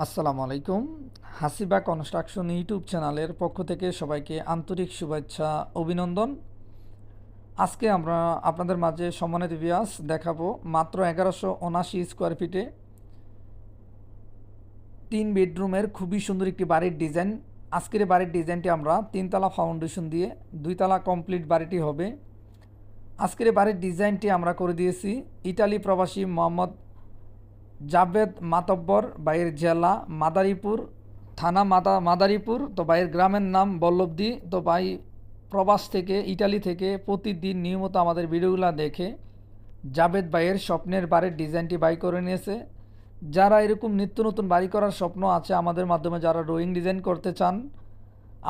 আসসালামু আলাইকুম। হাসিবা construction YouTube চ্যানেলের পক্ষ থেকে সবাইকে আন্তরিক শুভেচ্ছা, অভিনন্দন। আজকে আমরা আপনাদের মাঝে সম্মানিত বিয়াস দেখাবো মাত্র এগারোশো উনাশি স্কোয়ার ফিটে তিন বেডরুমের খুবই সুন্দর একটি বাড়ির ডিজাইন আজকের বাড়ির ডিজাইনটি আমরা তিনতলা ফাউন্ডেশন দিয়ে দুইতলা কমপ্লিট বাড়িটি হবে। আজকের বাড়ির ডিজাইনটি আমরা করে দিয়েছি ইটালি প্রবাসী মোহাম্মদ জাভেদ মাতব্বর বাইয়ের জেলা মাদারীপুর, থানা মাদা, মাদারীপুর, তো বাইয়ের গ্রামের নাম বল্লভদি, তো ভাই প্রবাস থেকে, ইটালি থেকে প্রতিদিন নিয়মিত আমাদের ভিডিওগুলো দেখে জাভেদ ভাইয়ের স্বপ্নের বাড়ির ডিজাইনটি বাই করে নিয়েছে। যারা এরকম নিত্য নতুন বাড়ি করার স্বপ্ন আছে, আমাদের মাধ্যমে যারা ড্রয়িং ডিজাইন করতে চান,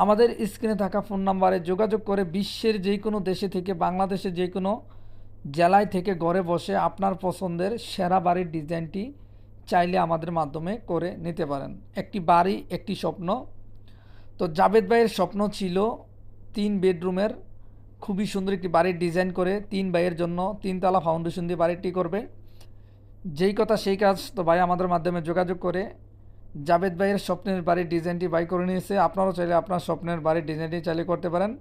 আমাদের স্ক্রিনে থাকা ফোন নাম্বারে যোগাযোগ করে বিশ্বের যে কোনো দেশে থেকে বাংলাদেশে যে কোনো জেলায় থেকে ঘরে বসে আপনার পছন্দের সেরা বাড়ির ডিজাইনটি চাইলে আমাদের মাধ্যমে করে নিতে পারেন। একটি বাড়ি, একটি স্বপ্ন। তো জাভেদ ভাইয়ের স্বপ্ন ছিল তিন বেডরুমের খুবই সুন্দর একটি বাড়ির ডিজাইন করে তিন ভাইয়ের জন্য তিনতলা ফাউন্ডেশন দিয়ে বাড়িটি করবে। যেই কথা সেই কাজ তো ভাই আমাদের মাধ্যমে যোগাযোগ করে জাভেদ ভাইয়ের স্বপ্নের বাড়ির ডিজাইনটি বাই করে নিয়েছে। আপনারাও চাইলে আপনার স্বপ্নের বাড়ির ডিজাইনটি চাইলে করতে পারেন।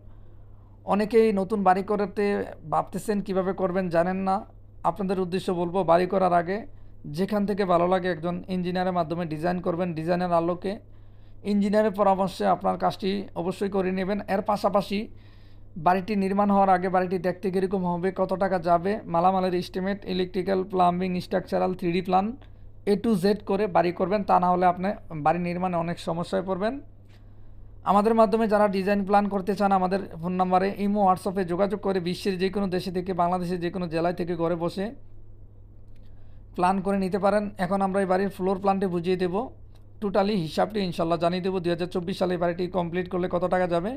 অনেকেই নতুন বাড়ি করতে ভাবতেছেন কীভাবে করবেন জানেন না। আপনাদের উদ্দেশ্য বলব বাড়ি করার আগে যেখান থেকে ভালো লাগে একজন ইঞ্জিনিয়ারের মাধ্যমে ডিজাইন করবেন ডিজাইনের আলোকে ইঞ্জিনিয়ারের পরামর্শে আপনার কাজটি অবশ্যই করে নেবেন। এর পাশাপাশি বাড়িটি নির্মাণ হওয়ার আগে বাড়িটি দেখতে কীরকম হবে, কত টাকা যাবে, মালামালের estimate electrical plumbing structural three D plan A to Z করে বাড়ি করবেন, তা না হলে আপনি বাড়ি নির্মাণে অনেক সমস্যায় পড়বেন। আমাদের মাধ্যমে যারা ডিজাইন প্ল্যান করতে চান, আমাদের ফোন নাম্বারে ইমো হোয়াটসঅ্যাপে যোগাযোগ করে বিশ্বের যে কোনো দেশে থেকে, বাংলাদেশের যে কোনো জেলায় থেকে ঘরে বসে প্ল্যান করে নিতে পারেন। এখন আমরা এই বাড়ির ফ্লোর প্ল্যানটি বুঝিয়ে দেবো। টোটালি হিসাবটি ইনশাল্লাহ জানিয়ে দেবো। দু হাজার চব্বিশ সালে এই বাড়িটি কমপ্লিট করলে কত টাকা যাবে?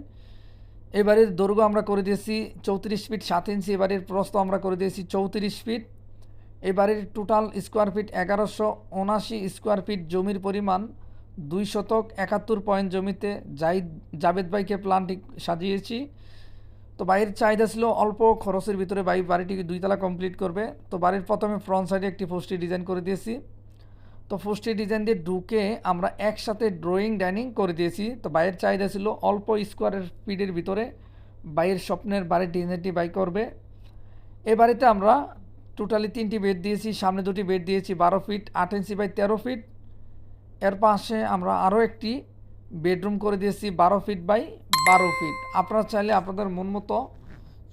এই বাড়ির দৈর্ঘ্য আমরা করে দিয়েছি চৌত্রিশ ফিট সাত ইঞ্চি এই বাড়ির প্রস্ত আমরা করে দিয়েছি চৌত্রিশ ফিট এই বাড়ির টোটাল স্কোয়ার ফিট এগারোশো উনাশি স্কোয়ার ফিট জমির পরিমাণ দুই শতক একাত্তর পয়েন্ট জমিতে। জাহিদ জাভেদ ভাইকে প্ল্যানটি সাজিয়েছি। তো বাড়ির চাহিদা ছিল অল্প খরচের ভিতরে বাড়ি বাড়িটি দুইতলা কমপ্লিট করবে। তো বাড়ির প্রথমে ফ্রন্ট সাইডে একটি পোস্টি ডিজাইন করে দিয়েছি। তো পোস্টি ডিজাইন দিয়ে ঢুকে আমরা একসাথে ড্রয়িং ডাইনিং করে দিয়েছি। তো বাইরের চাহিদা ছিল অল্প স্কোয়ারের ফিটের ভিতরে বাইরের স্বপ্নের বাড়ির ডিজাইনটি বাই করবে। এ বাড়িতে আমরা টোটালি তিনটি বেড দিয়েছি, সামনে দুটি বেড দিয়েছি, বারো ফিট আট ইঞ্চি বাই তেরো ফিট এর পাশে আমরা আরও একটি বেডরুম করে দিয়েছি বারো ফিট বাই বারো ফিট। আপনারা চাইলে আপনাদের মন মতো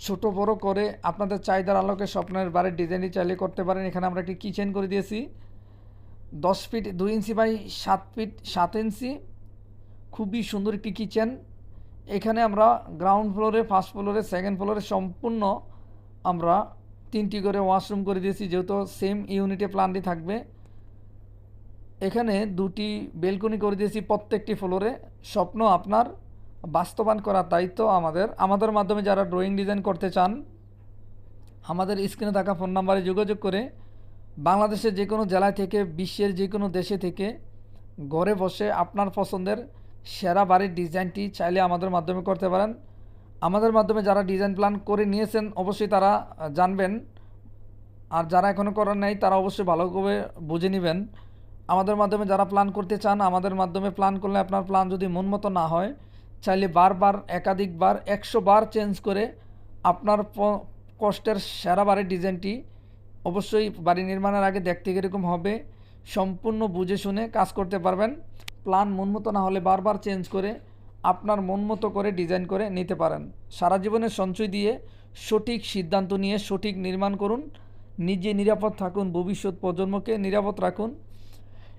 ছোটো বড়ো করে আপনাদের চাহিদার আলোকে স্বপ্নের বাড়ির ডিজাইনটি চাইলে করতে পারেন। এখানে আমরা একটি কিচেন করে দিয়েছি। দশ ফিট দুই ইঞ্চি বাই সাত ফিট সাত ইঞ্চি। খুবই সুন্দর একটি কিচেন এখানে আমরা গ্রাউন্ড ফ্লোরে ফার্স্ট ফ্লোরে সেকেন্ড ফ্লোরে সম্পূর্ণ আমরা তিনটি করে ওয়াশরুম করে দিয়েছি। যেহেতু সেম ইউনিটে প্ল্যানটি থাকবে। এখানে দুটি বেলকনি করে দিয়েছি প্রত্যেকটি ফ্লোরে। স্বপ্ন আপনার বাস্তবায়ন করার দায়িত্ব আমাদের। আমাদের মাধ্যমে যারা ড্রয়িং ডিজাইন করতে চান, আমাদের স্ক্রিনে থাকা ফোন নাম্বারে যোগাযোগ করে বাংলাদেশের যে কোনো জেলায় থেকে, বিশ্বের যে কোনো দেশে থেকে ঘরে বসে আপনার পছন্দের সেরা বাড়ির ডিজাইনটি চাইলে আমাদের মাধ্যমে করতে পারেন। আমাদের মাধ্যমে যারা ডিজাইন প্ল্যান করে নিয়েছেন, অবশ্যই তারা জানবেন। আর যারা এখনও করার নেই, তারা অবশ্যই ভালোভাবে বুঝে নেবেন। আমাদের মাধ্যমে যারা প্ল্যান করতে চান, আমাদের মাধ্যমে প্ল্যান করলে আপনার প্ল্যান যদি মন মতো না হয়, চাইলে বারবার, একাধিকবার, একশো বার চেঞ্জ করে আপনার কষ্টের সেরা বাড়ির ডিজাইনটি অবশ্যই বাড়ি নির্মাণের আগে দেখতে কীরকম হবে। সম্পূর্ণ বুঝে শুনে কাজ করতে পারবেন। প্ল্যান মন মতো না হলে বারবার চেঞ্জ করে আপনার মন মতো করে ডিজাইন করে নিতে পারেন। সারা জীবনের সঞ্চয় দিয়ে সঠিক সিদ্ধান্ত নিয়ে সঠিক নির্মাণ করুন। নিজে নিরাপদ থাকুন। ভবিষ্যৎ প্রজন্মকে নিরাপদ রাখুন।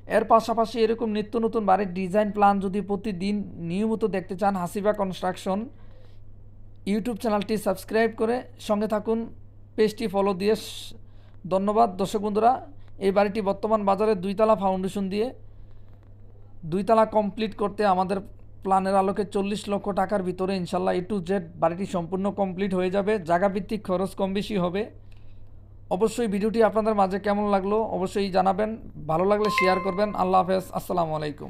এর পাশাপাশি এরকম নিত্য নতুন বাড়ির ডিজাইন প্ল্যান যদি প্রতিদিন নিয়মিত দেখতে চান হাসিবা কনস্ট্রাকশন ইউটিউব চ্যানেলটি সাবস্ক্রাইব করে সঙ্গে থাকুন, পেজটি ফলো দিয়ে ধন্যবাদ। দর্শক বন্ধুরা, এই বাড়িটি বর্তমান বাজারে দুইতলা ফাউন্ডেশন দিয়ে দুইতলা কমপ্লিট করতে আমাদের প্ল্যানের আলোকে চল্লিশ লক্ষ টাকার ভিতরে ইনশাল্লাহ এ টু জেড বাড়িটি সম্পূর্ণ কমপ্লিট হয়ে যাবে। জায়গাভিত্তিক খরচ কম বেশি হবে। অবশ্যই ভিডিওটি আপনাদের মাঝে কেমন লাগল অবশ্যই জানাবেন, ভালো লাগলে শেয়ার করবেন। আল্লাহ হাফেজ, আসসালামু আলাইকুম।